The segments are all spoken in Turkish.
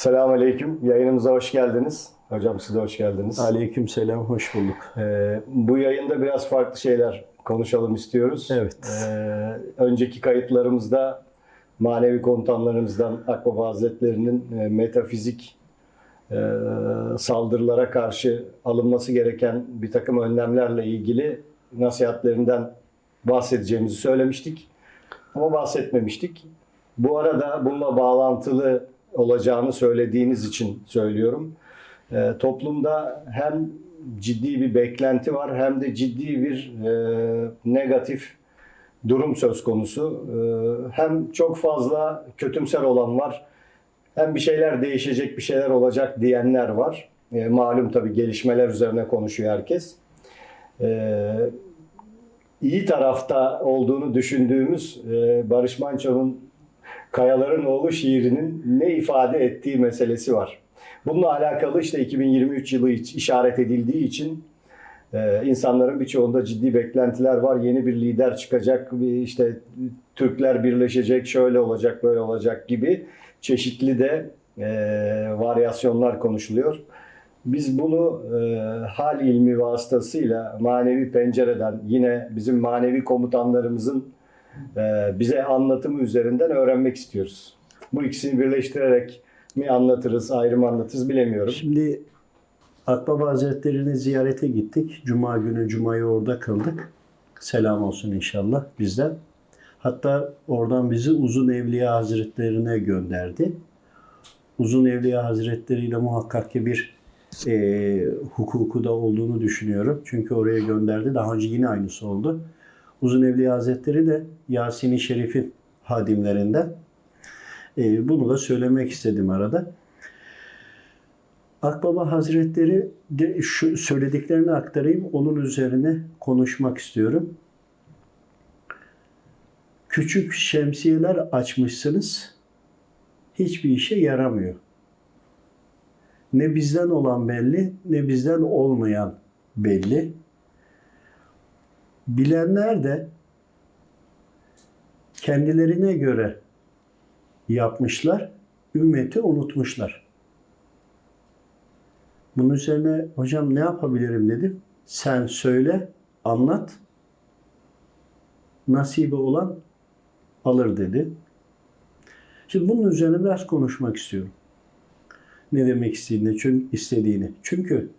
Selamun Aleyküm. Yayınımıza hoş geldiniz. Hocam siz de hoş geldiniz. Aleyküm selam, hoş bulduk. Ee, bu yayında biraz farklı şeyler konuşalım istiyoruz. Evet. Ee, önceki kayıtlarımızda manevi komutanlarımızdan Akbaba Hazretleri'nin e, metafizik e, saldırılara karşı alınması gereken bir takım önlemlerle ilgili nasihatlerinden bahsedeceğimizi söylemiştik. Ama bahsetmemiştik. Bu arada bununla bağlantılı olacağını söylediğiniz için söylüyorum. Ee, toplumda hem ciddi bir beklenti var hem de ciddi bir e, negatif durum söz konusu. Ee, hem çok fazla kötümser olan var hem bir şeyler değişecek bir şeyler olacak diyenler var. Ee, malum tabii gelişmeler üzerine konuşuyor herkes. Ee, iyi tarafta olduğunu düşündüğümüz e, Barış Manço'nun Kayaların Oğlu şiirinin ne ifade ettiği meselesi var. Bununla alakalı işte 2023 yılı işaret edildiği için e, insanların birçoğunda ciddi beklentiler var. Yeni bir lider çıkacak, işte Türkler birleşecek, şöyle olacak, böyle olacak gibi çeşitli de e, varyasyonlar konuşuluyor. Biz bunu e, hal ilmi vasıtasıyla manevi pencereden yine bizim manevi komutanlarımızın bize anlatımı üzerinden öğrenmek istiyoruz. Bu ikisini birleştirerek mi anlatırız, ayrı mı anlatırız bilemiyorum. Şimdi Akbaba Hazretleri'ni ziyarete gittik. Cuma günü Cuma'yı orada kıldık. Selam olsun inşallah bizden. Hatta oradan bizi Uzun Evliya Hazretlerine gönderdi. Uzun Evliya Hazretleri ile muhakkak ki bir e, hukuku da olduğunu düşünüyorum. Çünkü oraya gönderdi. Daha önce yine aynısı oldu. Uzun Evliya Hazretleri de Yasin-i Şerif'in hadimlerinden. E, bunu da söylemek istedim arada. Akbaba Hazretleri de şu söylediklerini aktarayım. Onun üzerine konuşmak istiyorum. Küçük şemsiyeler açmışsınız. Hiçbir işe yaramıyor. Ne bizden olan belli, ne bizden olmayan belli. Bilenler de kendilerine göre yapmışlar, ümmeti unutmuşlar. Bunun üzerine hocam ne yapabilirim dedim. Sen söyle, anlat. Nasibi olan alır dedi. Şimdi bunun üzerine biraz konuşmak istiyorum. Ne demek istediğini, çünkü istediğini. Çünkü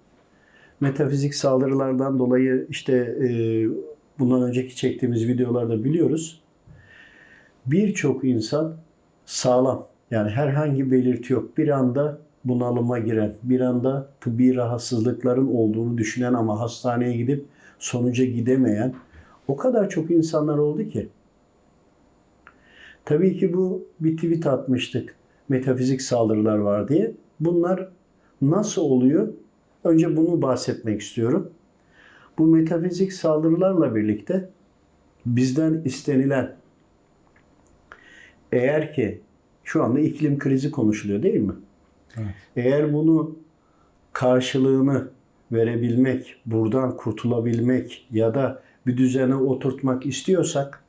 metafizik saldırılardan dolayı işte e, bundan önceki çektiğimiz videolarda biliyoruz. Birçok insan sağlam yani herhangi belirti yok. Bir anda bunalıma giren, bir anda tıbbi rahatsızlıkların olduğunu düşünen ama hastaneye gidip sonuca gidemeyen o kadar çok insanlar oldu ki. Tabii ki bu bir tweet atmıştık. Metafizik saldırılar var diye. Bunlar nasıl oluyor? Önce bunu bahsetmek istiyorum. Bu metafizik saldırılarla birlikte bizden istenilen eğer ki şu anda iklim krizi konuşuluyor değil mi? Eğer bunu karşılığını verebilmek, buradan kurtulabilmek ya da bir düzene oturtmak istiyorsak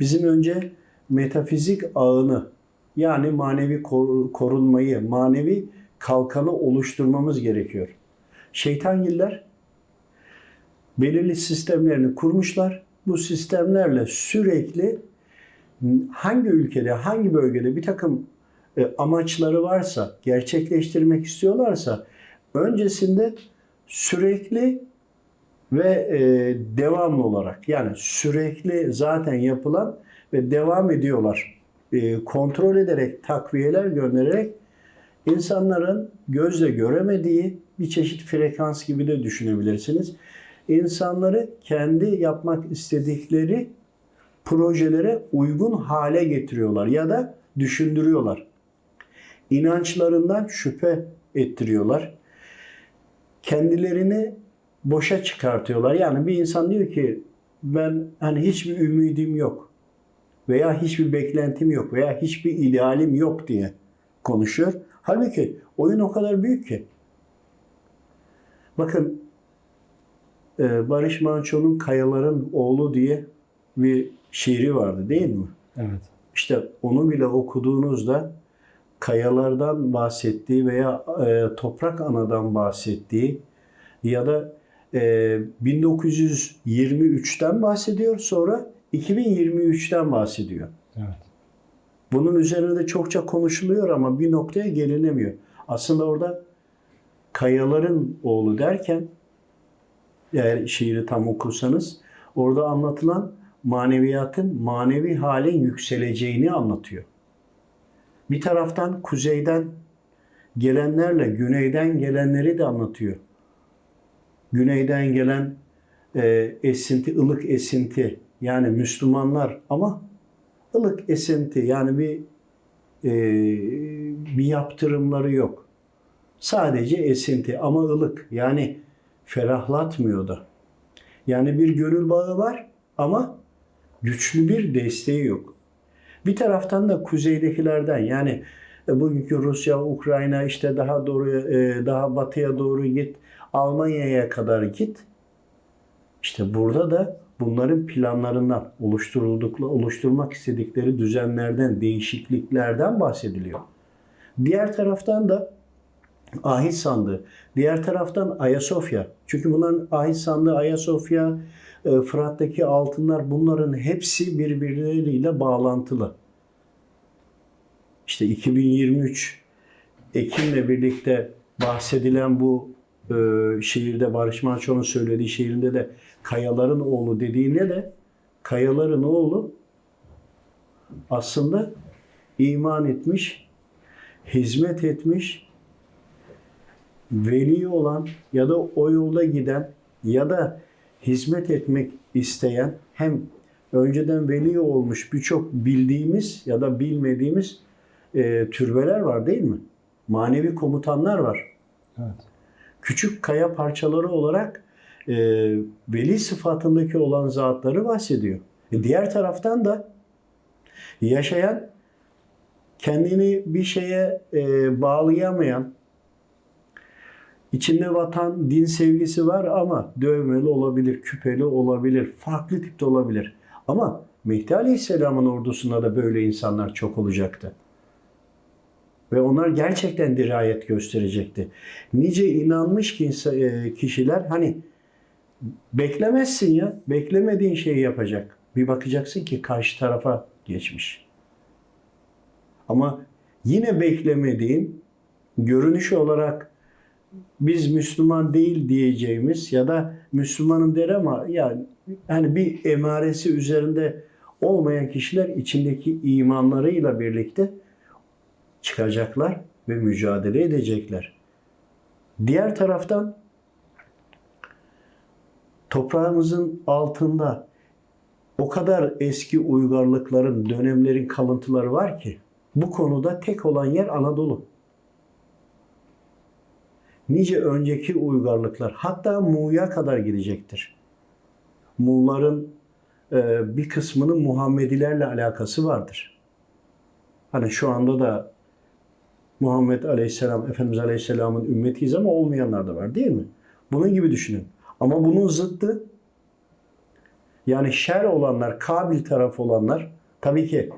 bizim önce metafizik ağını yani manevi kor- korunmayı, manevi kalkanı oluşturmamız gerekiyor. Şeytangiller belirli sistemlerini kurmuşlar. Bu sistemlerle sürekli hangi ülkede, hangi bölgede bir takım e, amaçları varsa, gerçekleştirmek istiyorlarsa öncesinde sürekli ve e, devamlı olarak yani sürekli zaten yapılan ve devam ediyorlar. E, kontrol ederek, takviyeler göndererek insanların gözle göremediği bir çeşit frekans gibi de düşünebilirsiniz. İnsanları kendi yapmak istedikleri projelere uygun hale getiriyorlar ya da düşündürüyorlar. İnançlarından şüphe ettiriyorlar. Kendilerini boşa çıkartıyorlar. Yani bir insan diyor ki ben hani hiçbir ümidim yok veya hiçbir beklentim yok veya hiçbir idealim yok diye konuşuyor. Halbuki oyun o kadar büyük ki. Bakın e, Barış Manço'nun Kayaların Oğlu diye bir şiiri vardı değil mi? Evet. İşte onu bile okuduğunuzda kayalardan bahsettiği veya e, toprak anadan bahsettiği ya da e, 1923'ten bahsediyor sonra 2023'ten bahsediyor. Evet. Bunun üzerinde çokça konuşuluyor ama bir noktaya gelinemiyor. Aslında orada kayaların oğlu derken eğer şiiri tam okursanız orada anlatılan maneviyatın manevi halin yükseleceğini anlatıyor. Bir taraftan kuzeyden gelenlerle güneyden gelenleri de anlatıyor. Güneyden gelen e, esinti, ılık esinti yani Müslümanlar ama ılık esinti yani bir e, bir yaptırımları yok. Sadece esinti ama ılık yani ferahlatmıyor da. Yani bir gönül bağı var ama güçlü bir desteği yok. Bir taraftan da kuzeydekilerden yani e, bugünkü Rusya, Ukrayna işte daha doğru e, daha batıya doğru git, Almanya'ya kadar git. İşte burada da bunların planlarından oluşturuldukla oluşturmak istedikleri düzenlerden, değişikliklerden bahsediliyor. Diğer taraftan da ahit sandığı, diğer taraftan Ayasofya. Çünkü bunların ahit sandığı Ayasofya, e, Fırat'taki altınlar bunların hepsi birbirleriyle bağlantılı. İşte 2023 Ekim'le birlikte bahsedilen bu e, şiirde Barış Manço'nun söylediği şiirinde de Kayaların oğlu dediğinde de Kayaların oğlu aslında iman etmiş, hizmet etmiş, veli olan ya da o yolda giden ya da hizmet etmek isteyen hem önceden veli olmuş birçok bildiğimiz ya da bilmediğimiz e, türbeler var değil mi? Manevi komutanlar var. Evet. Küçük kaya parçaları olarak e, veli sıfatındaki olan zatları bahsediyor. E, diğer taraftan da yaşayan kendini bir şeye e, bağlayamayan, içinde vatan, din sevgisi var ama dövmeli olabilir, küpeli olabilir, farklı tipte olabilir. Ama Mehdi Aleyhisselam'ın ordusunda da böyle insanlar çok olacaktı. Ve onlar gerçekten dirayet gösterecekti. Nice inanmış e, kişiler hani beklemezsin ya, beklemediğin şeyi yapacak. Bir bakacaksın ki karşı tarafa geçmiş. Ama yine beklemediğin, görünüş olarak biz Müslüman değil diyeceğimiz ya da Müslümanım der ama yani hani bir emaresi üzerinde olmayan kişiler içindeki imanlarıyla birlikte çıkacaklar ve mücadele edecekler. Diğer taraftan toprağımızın altında o kadar eski uygarlıkların, dönemlerin kalıntıları var ki bu konuda tek olan yer Anadolu. Nice önceki uygarlıklar hatta Mu'ya kadar gidecektir. Mu'ların e, bir kısmının Muhammedilerle alakası vardır. Hani şu anda da Muhammed Aleyhisselam, Efendimiz Aleyhisselam'ın ümmetiyiz ama olmayanlar da var değil mi? Bunun gibi düşünün. Ama bunun zıttı yani şer olanlar, Kabil tarafı olanlar tabii ki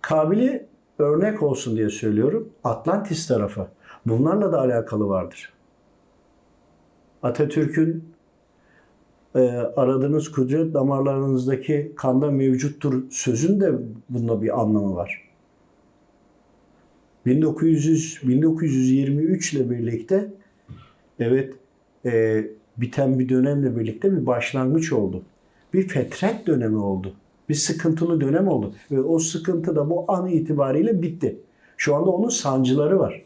Kabil'i örnek olsun diye söylüyorum. Atlantis tarafı. Bunlarla da alakalı vardır. Atatürk'ün e, aradığınız kudret damarlarınızdaki kanda mevcuttur sözün de bunda bir anlamı var. 1900 1923 ile birlikte evet e, biten bir dönemle birlikte bir başlangıç oldu. Bir fetret dönemi oldu. Bir sıkıntılı dönem oldu. Ve o sıkıntı da bu an itibariyle bitti. Şu anda onun sancıları var.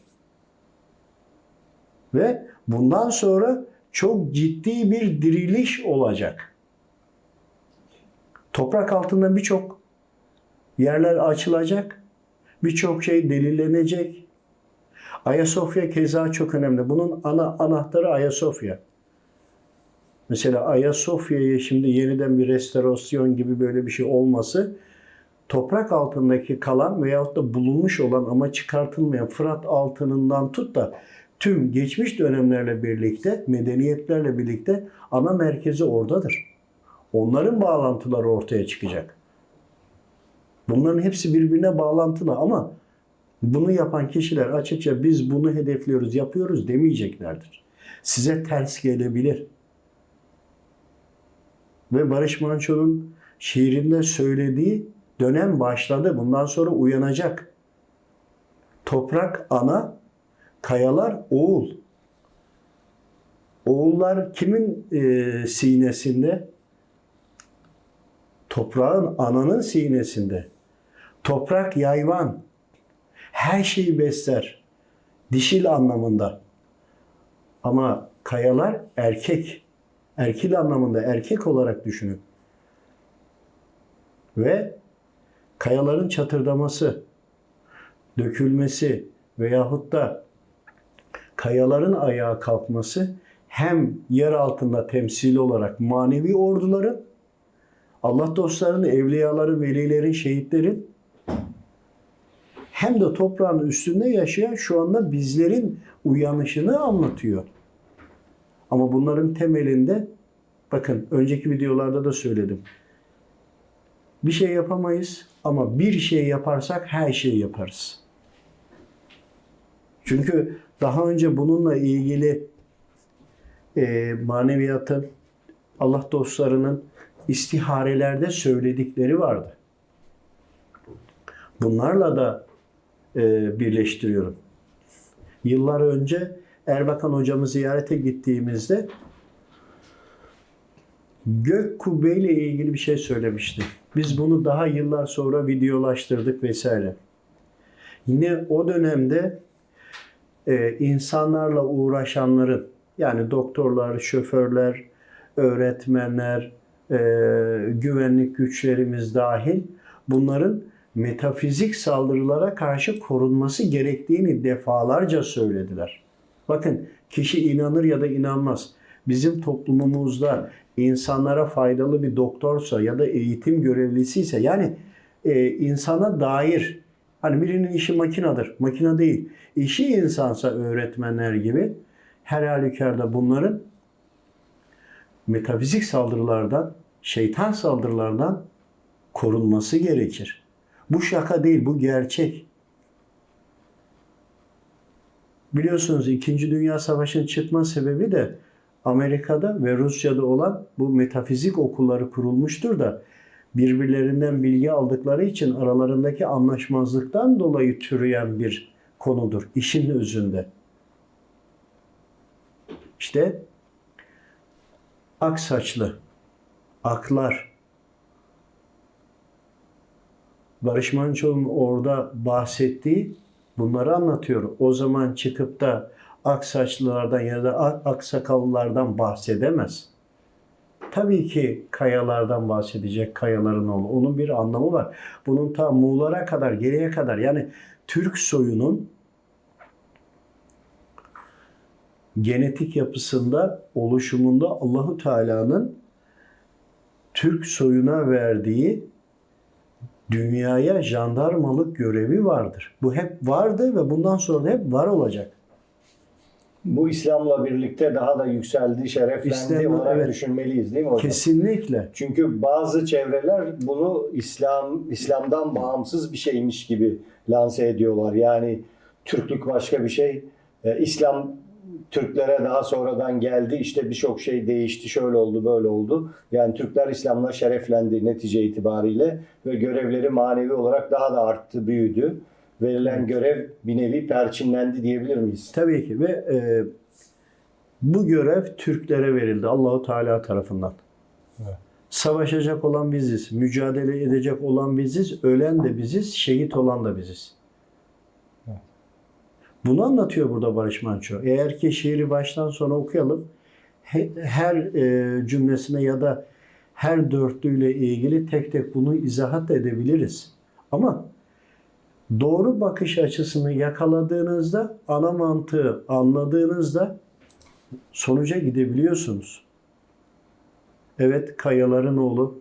Ve bundan sonra çok ciddi bir diriliş olacak. Toprak altında birçok yerler açılacak. Birçok şey delillenecek. Ayasofya keza çok önemli. Bunun ana anahtarı Ayasofya. Mesela Ayasofya'yı şimdi yeniden bir restorasyon gibi böyle bir şey olması toprak altındaki kalan veyahut da bulunmuş olan ama çıkartılmayan Fırat altınından tut da tüm geçmiş dönemlerle birlikte, medeniyetlerle birlikte ana merkezi oradadır. Onların bağlantıları ortaya çıkacak. Bunların hepsi birbirine bağlantılı ama Bunu yapan kişiler açıkça biz bunu hedefliyoruz, yapıyoruz demeyeceklerdir. Size ters gelebilir. Ve Barış Manço'nun şiirinde söylediği dönem başladı. Bundan sonra uyanacak. Toprak ana, kayalar oğul. Oğullar kimin e, sinesinde? Toprağın ananın sinesinde. Toprak yayvan. Her şeyi besler. Dişil anlamında. Ama kayalar erkek. Erkil anlamında erkek olarak düşünün. Ve kayaların çatırdaması, dökülmesi veyahut da kayaların ayağa kalkması hem yer altında temsili olarak manevi orduların, Allah dostlarının, evliyaların, velilerin, şehitlerin hem de toprağın üstünde yaşayan şu anda bizlerin uyanışını anlatıyor. Ama bunların temelinde bakın önceki videolarda da söyledim. Bir şey yapamayız ama bir şey yaparsak her şeyi yaparız. Çünkü daha önce bununla ilgili e, maneviyatın, Allah dostlarının istiharelerde söyledikleri vardı. Bunlarla da e, birleştiriyorum. Yıllar önce Erbakan hocamı ziyarete gittiğimizde gök kubbe ile ilgili bir şey söylemişti. Biz bunu daha yıllar sonra videolaştırdık vesaire. Yine o dönemde e, insanlarla uğraşanların yani doktorlar, şoförler, öğretmenler, e, güvenlik güçlerimiz dahil bunların metafizik saldırılara karşı korunması gerektiğini defalarca söylediler. Bakın kişi inanır ya da inanmaz. Bizim toplumumuzda insanlara faydalı bir doktorsa ya da eğitim görevlisiyse yani e, insana dair hani birinin işi makinadır, makine değil. İşi insansa öğretmenler gibi her halükarda bunların metafizik saldırılardan, şeytan saldırılardan korunması gerekir. Bu şaka değil, bu gerçek. Biliyorsunuz 2. Dünya Savaşı'nın çıkma sebebi de Amerika'da ve Rusya'da olan bu metafizik okulları kurulmuştur da birbirlerinden bilgi aldıkları için aralarındaki anlaşmazlıktan dolayı türeyen bir konudur işin özünde. İşte ak saçlı, aklar, Barış Manço'nun orada bahsettiği bunları anlatıyor. O zaman çıkıp da ak saçlılardan ya da ak, ak sakallılardan bahsedemez. Tabii ki kayalardan bahsedecek kayaların oğlu. Onun bir anlamı var. Bunun ta Muğlar'a kadar, geriye kadar yani Türk soyunun genetik yapısında, oluşumunda Allahu Teala'nın Türk soyuna verdiği dünyaya jandarmalık görevi vardır. Bu hep vardı ve bundan sonra da hep var olacak. Bu İslam'la birlikte daha da yükseldi, şereflendi İslam'la, olarak evet. düşünmeliyiz değil mi hocam? Kesinlikle. Çünkü bazı çevreler bunu İslam İslam'dan bağımsız bir şeymiş gibi lanse ediyorlar. Yani Türklük başka bir şey. Ee, İslam Türklere daha sonradan geldi. İşte birçok şey değişti. Şöyle oldu, böyle oldu. Yani Türkler İslam'la şereflendi netice itibariyle ve görevleri manevi olarak daha da arttı, büyüdü. Verilen görev bir nevi perçinlendi diyebilir miyiz? Tabii ki ve e, bu görev Türklere verildi Allahu Teala tarafından. Evet. Savaşacak olan biziz, mücadele edecek olan biziz, ölen de biziz, şehit olan da biziz. Evet. Bunu anlatıyor burada Barış Manço. Eğer ki şiiri baştan sona okuyalım, he- her e, cümlesine ya da her dörtlüyle ilgili tek tek bunu izahat edebiliriz. Ama doğru bakış açısını yakaladığınızda, ana mantığı anladığınızda sonuca gidebiliyorsunuz. Evet, kayaların oğlu.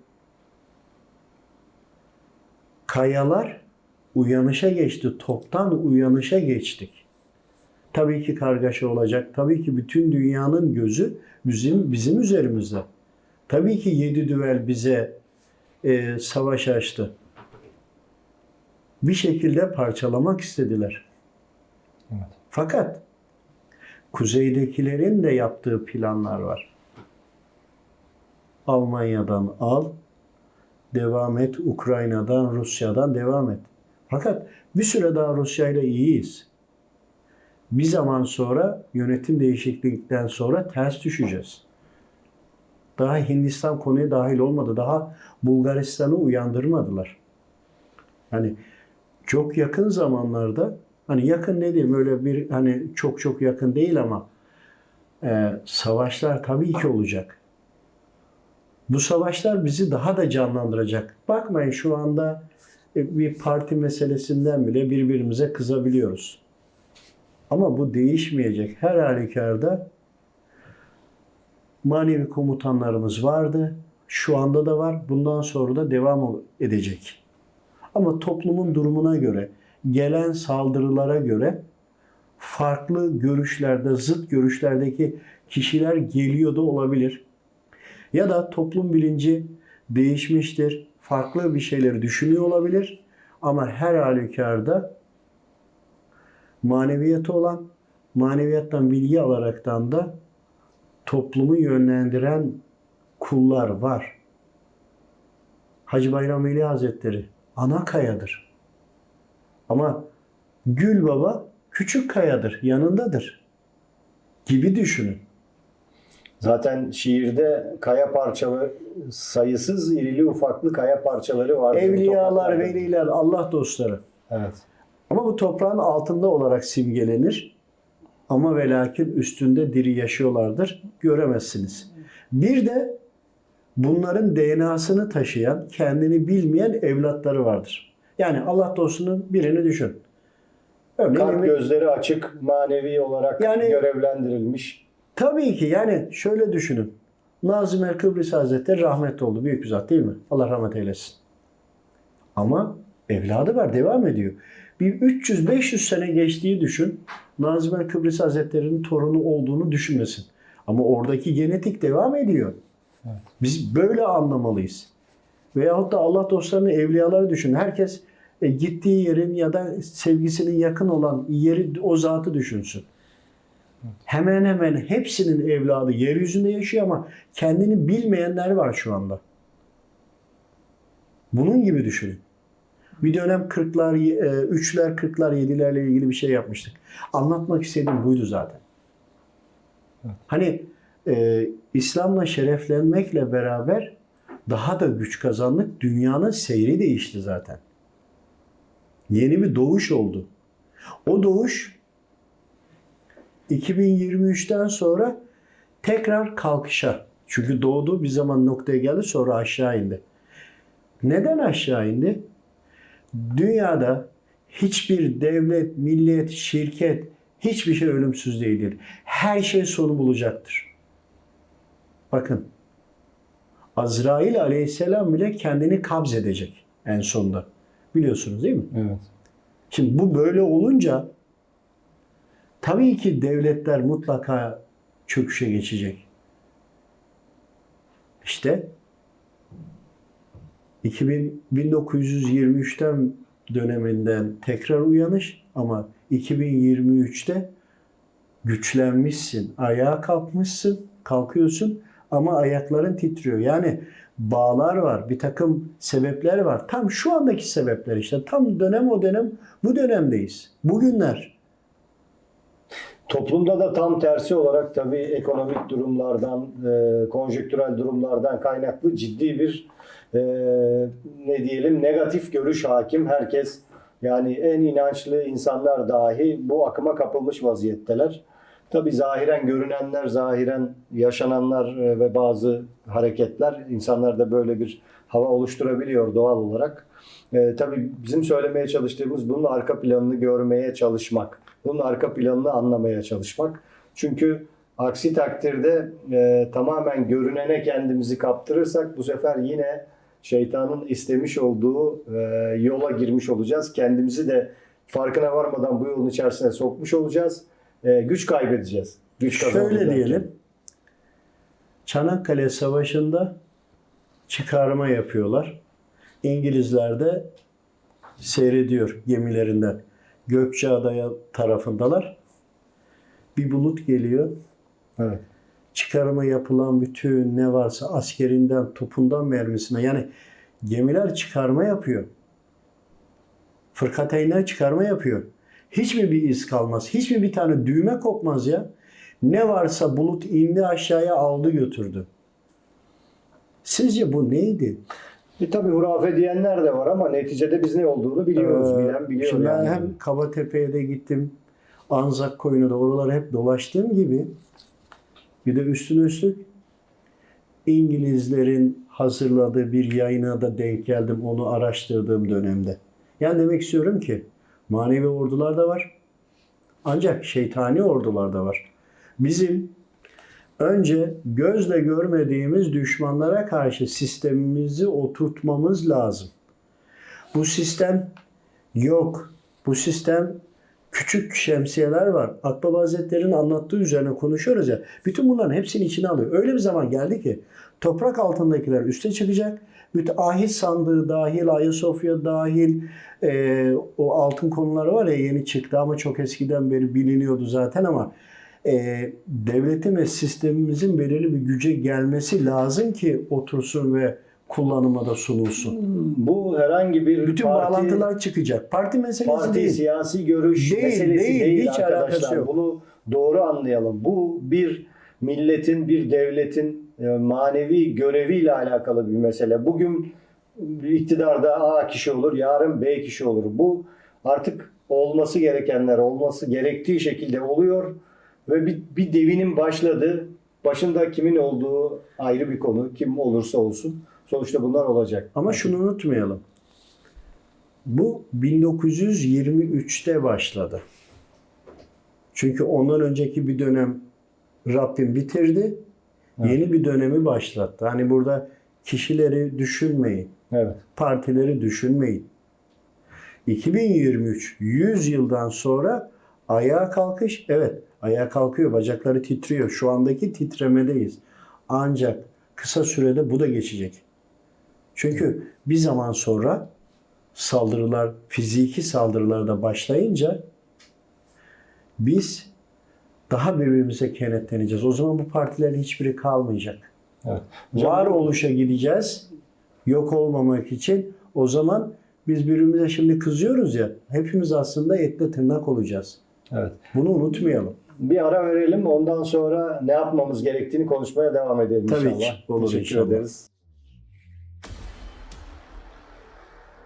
Kayalar uyanışa geçti. Toptan uyanışa geçtik. Tabii ki kargaşa olacak. Tabii ki bütün dünyanın gözü bizim bizim üzerimizde. Tabii ki yedi düvel bize e, savaş açtı. Bir şekilde parçalamak istediler. Evet. Fakat kuzeydekilerin de yaptığı planlar var. Almanya'dan al, devam et, Ukrayna'dan, Rusya'dan devam et. Fakat bir süre daha Rusya ile iyiyiz. Bir zaman sonra yönetim değişiklikten sonra ters düşeceğiz. Daha Hindistan konuya dahil olmadı. Daha Bulgaristan'ı uyandırmadılar. Hani çok yakın zamanlarda hani yakın ne diyeyim öyle bir hani çok çok yakın değil ama e, savaşlar tabii ki olacak. Bu savaşlar bizi daha da canlandıracak. Bakmayın şu anda e, bir parti meselesinden bile birbirimize kızabiliyoruz. Ama bu değişmeyecek. Her halükarda manevi komutanlarımız vardı. Şu anda da var. Bundan sonra da devam edecek. Ama toplumun durumuna göre, gelen saldırılara göre farklı görüşlerde, zıt görüşlerdeki kişiler geliyor da olabilir. Ya da toplum bilinci değişmiştir. Farklı bir şeyleri düşünüyor olabilir. Ama her halükarda maneviyatı olan, maneviyattan bilgi alaraktan da toplumu yönlendiren kullar var. Hacı Bayram Veli Hazretleri ana kayadır. Ama Gül Baba küçük kayadır, yanındadır gibi düşünün. Zaten şiirde kaya parçalı sayısız irili ufaklı kaya parçaları var. Evliyalar, veliler, Allah dostları. Evet. Ama bu toprağın altında olarak simgelenir. Ama ve lakin üstünde diri yaşıyorlardır. Göremezsiniz. Bir de bunların DNA'sını taşıyan, kendini bilmeyen evlatları vardır. Yani Allah dostunun birini düşün. Örneğin Kalp gözleri açık, manevi olarak Yani- görevlendirilmiş. Tabii ki yani şöyle düşünün. Nazım El Kıbrıs Hazretleri rahmetli oldu. Büyük bir zat değil mi? Allah rahmet eylesin. Ama evladı var, devam ediyor. Bir 300-500 sene geçtiği düşün. Nazım El Kıbrıs Hazretleri'nin torunu olduğunu düşünmesin. Ama oradaki genetik devam ediyor. Biz böyle anlamalıyız. Veyahut da Allah dostlarının evliyaları düşün. Herkes e, gittiği yerin ya da sevgisinin yakın olan yeri o zatı düşünsün. Hemen hemen hepsinin evladı yeryüzünde yaşıyor ama kendini bilmeyenler var şu anda. Bunun gibi düşünün. Bir dönem 40'lar, e, 3'ler, 40'lar, 7'lerle ilgili bir şey yapmıştık. Anlatmak istediğim buydu zaten. Hani e, İslam'la şereflenmekle beraber daha da güç kazandık. Dünyanın seyri değişti zaten. Yeni bir doğuş oldu. O doğuş 2023'ten sonra tekrar kalkışa. Çünkü doğdu bir zaman noktaya geldi sonra aşağı indi. Neden aşağı indi? Dünyada hiçbir devlet, millet, şirket hiçbir şey ölümsüz değildir. Her şey sonu bulacaktır. Bakın Azrail aleyhisselam bile kendini kabz edecek en sonunda. Biliyorsunuz değil mi? Evet. Şimdi bu böyle olunca tabii ki devletler mutlaka çöküşe geçecek. İşte 2000, 1923'ten döneminden tekrar uyanış ama 2023'te güçlenmişsin, ayağa kalkmışsın, kalkıyorsun ama ayakların titriyor. Yani bağlar var, bir takım sebepler var. Tam şu andaki sebepler işte. Tam dönem o dönem bu dönemdeyiz. Bugünler. Toplumda da tam tersi olarak tabii ekonomik durumlardan, e, konjektürel durumlardan kaynaklı ciddi bir e, ne diyelim negatif görüş hakim. Herkes yani en inançlı insanlar dahi bu akıma kapılmış vaziyetteler. Tabii zahiren görünenler, zahiren yaşananlar e, ve bazı hareketler insanlarda böyle bir hava oluşturabiliyor doğal olarak. E, tabii bizim söylemeye çalıştığımız bunun arka planını görmeye çalışmak. Bunun arka planını anlamaya çalışmak. Çünkü aksi takdirde e, tamamen görünene kendimizi kaptırırsak bu sefer yine şeytanın istemiş olduğu e, yola girmiş olacağız. Kendimizi de farkına varmadan bu yolun içerisine sokmuş olacağız. E, güç kaybedeceğiz. Güç Şöyle diyelim. Çanakkale Savaşı'nda çıkarma yapıyorlar. İngilizler de seyrediyor gemilerinden. Gökçeada'ya tarafındalar. Bir bulut geliyor. Evet. Çıkarma yapılan bütün ne varsa askerinden, topundan mermisine yani gemiler çıkarma yapıyor. Fırkateynler çıkarma yapıyor. Hiç mi bir iz kalmaz? Hiç mi bir tane düğme kopmaz ya? Ne varsa bulut indi aşağıya aldı götürdü. Sizce bu neydi? E tabi hurafe diyenler de var ama neticede biz ne olduğunu biliyoruz. Ee, Bilen biliyor şimdi ben yani. hem Kabatepe'ye de gittim. Anzak koyunu da oralara hep dolaştığım gibi bir de üstüne üstlük İngilizlerin hazırladığı bir yayına da denk geldim onu araştırdığım dönemde. Yani demek istiyorum ki manevi ordular da var. Ancak şeytani ordular da var. Bizim önce gözle görmediğimiz düşmanlara karşı sistemimizi oturtmamız lazım. Bu sistem yok. Bu sistem küçük şemsiyeler var. Akbaba Hazretleri'nin anlattığı üzerine konuşuyoruz ya. Bütün bunların hepsini içine alıyor. Öyle bir zaman geldi ki toprak altındakiler üste çıkacak. Bütün ahit sandığı dahil, Ayasofya dahil e, o altın konuları var ya yeni çıktı ama çok eskiden beri biliniyordu zaten ama e, devletin ve sistemimizin belirli bir güce gelmesi lazım ki otursun ve kullanıma da sunulsun. Bu herhangi bir Bütün parti, bağlantılar çıkacak. Parti meselesi parti değil. siyasi görüş Değil, meselesi değil, değil, hiç alakası arkadaşlar. yok. Bunu doğru anlayalım. Bu bir milletin, bir devletin manevi göreviyle alakalı bir mesele. Bugün iktidarda A kişi olur, yarın B kişi olur. Bu artık olması gerekenler olması gerektiği şekilde oluyor ve bir, bir devinin başladı. Başında kimin olduğu ayrı bir konu. Kim olursa olsun. Sonuçta bunlar olacak. Ama şunu unutmayalım. Bu 1923'te başladı. Çünkü ondan önceki bir dönem Rabbim bitirdi. Evet. Yeni bir dönemi başlattı. Hani burada kişileri düşünmeyin. Evet. partileri düşünmeyin. 2023 100 yıldan sonra ayağa kalkış evet ayağa kalkıyor bacakları titriyor şu andaki titremedeyiz ancak kısa sürede bu da geçecek. Çünkü bir zaman sonra saldırılar fiziki saldırılar da başlayınca biz daha birbirimize kenetleneceğiz. O zaman bu partilerin hiçbiri kalmayacak. Evet. Varoluşa gideceğiz. Yok olmamak için. O zaman biz birbirimize şimdi kızıyoruz ya. Hepimiz aslında etle tırnak olacağız. Evet. Bunu unutmayalım. Bir ara verelim. Ondan sonra ne yapmamız gerektiğini konuşmaya devam edelim Tabii inşallah. ki. Olur Teşekkür inşallah. ederiz.